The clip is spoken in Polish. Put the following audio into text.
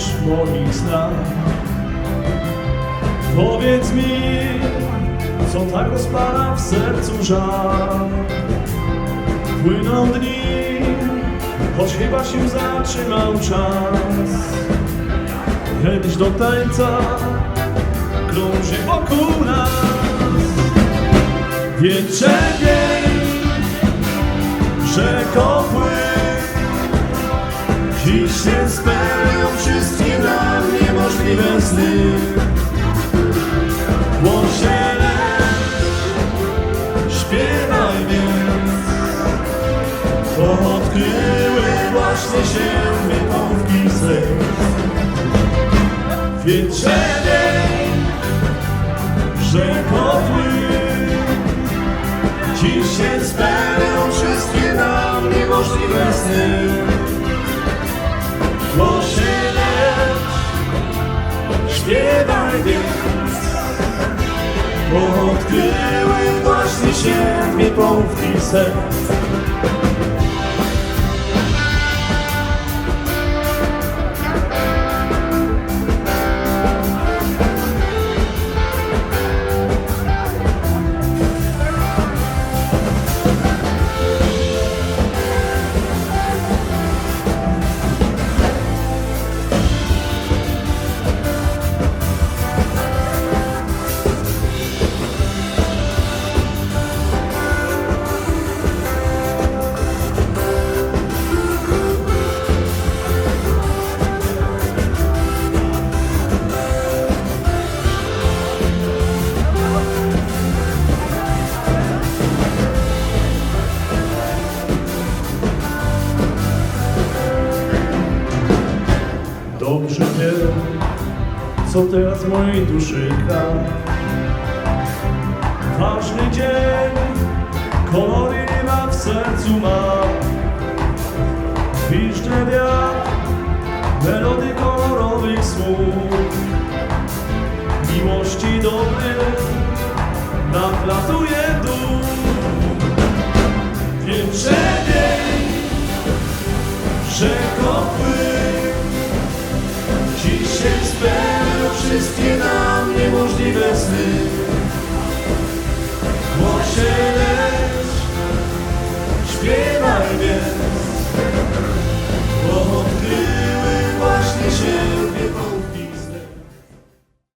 niż w moich. Powiedz mi, co tak rozpala w sercu żal. Płyną dni, choć chyba się zatrzymał czas. Chęć do tańca krąży wokół nas. Wiej, rzeko pływ, Dziś śpiewaj więc, bo odkryły właśnie się mnie połówki serc. Wietrze wiej, rzeko pływ, Dziś się spełnią wszystkie nam niemożliwe sny. Głosie leć, śpiewaj więc, odkryły właśnie się dwie połówki serc. Wiem, co teraz mojej duszy gra. Ważny dzień, kolory ma w sercu ma. Piszcze wiatr, melody kolorowych słów. Miłości dobry, naplatuje dół. Wietrze dzień, rzeko spełnią wszystkie nam niemożliwe sny.